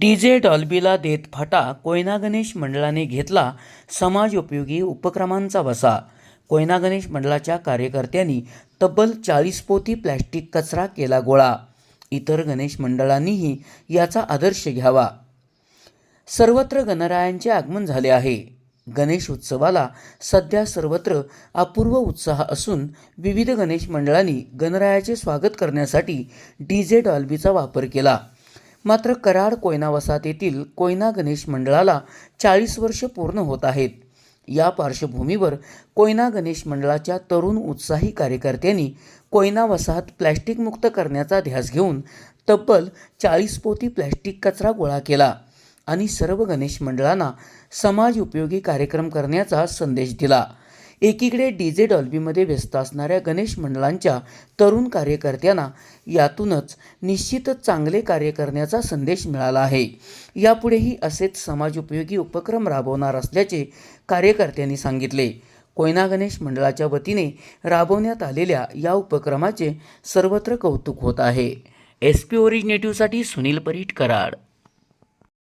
D J डॉल्बीला देत फाटा कोयना गणेश मंडळाने घेतला समाजोपयोगी उपक्रमांचा वसा. कोयना गणेश मंडळाच्या कार्यकर्त्यांनी तब्बल चाळीस पोती प्लॅस्टिक कचरा केला गोळा. इतर गणेश मंडळांनीही याचा आदर्श घ्यावा. सर्वत्र गणरायांचे आगमन झाले आहे. गणेश उत्सवाला सध्या सर्वत्र अपूर्व उत्साह असून विविध गणेश मंडळांनी गणरायाचे स्वागत करण्यासाठी डी जे डॉल्बीचा वापर केला. मात्र कराड कोयना वसाहतीतील कोयना गणेश मंडळाला चाळीस वर्ष पूर्ण होत आहेत. या पार्श्वभूमीवर कोयना गणेश मंडळाच्या तरुण उत्साही कार्यकर्त्यांनी कोयना वसाहत प्लॅस्टिकमुक्त करण्याचा ध्यास घेऊन तब्बल चाळीस पोती प्लॅस्टिक कचरा गोळा केला आणि सर्व गणेश मंडळांना समाज उपयोगी कार्यक्रम करण्याचा संदेश दिला. एकीकडे डी जे डॉल्बीमध्ये व्यस्त असणाऱ्या गणेश मंडळांच्या तरुण कार्यकर्त्यांना यातूनच निश्चितच चांगले कार्य करण्याचा संदेश मिळाला आहे. यापुढेही असेच समाजोपयोगी उपक्रम राबवणार असल्याचे कार्यकर्त्यांनी सांगितले. कोयना गणेश मंडळाच्या वतीने राबवण्यात आलेल्या या उपक्रमाचे सर्वत्र कौतुक होत आहे. एस पी ओरिजिनेटिव्हसाठी सुनील परीट कराड.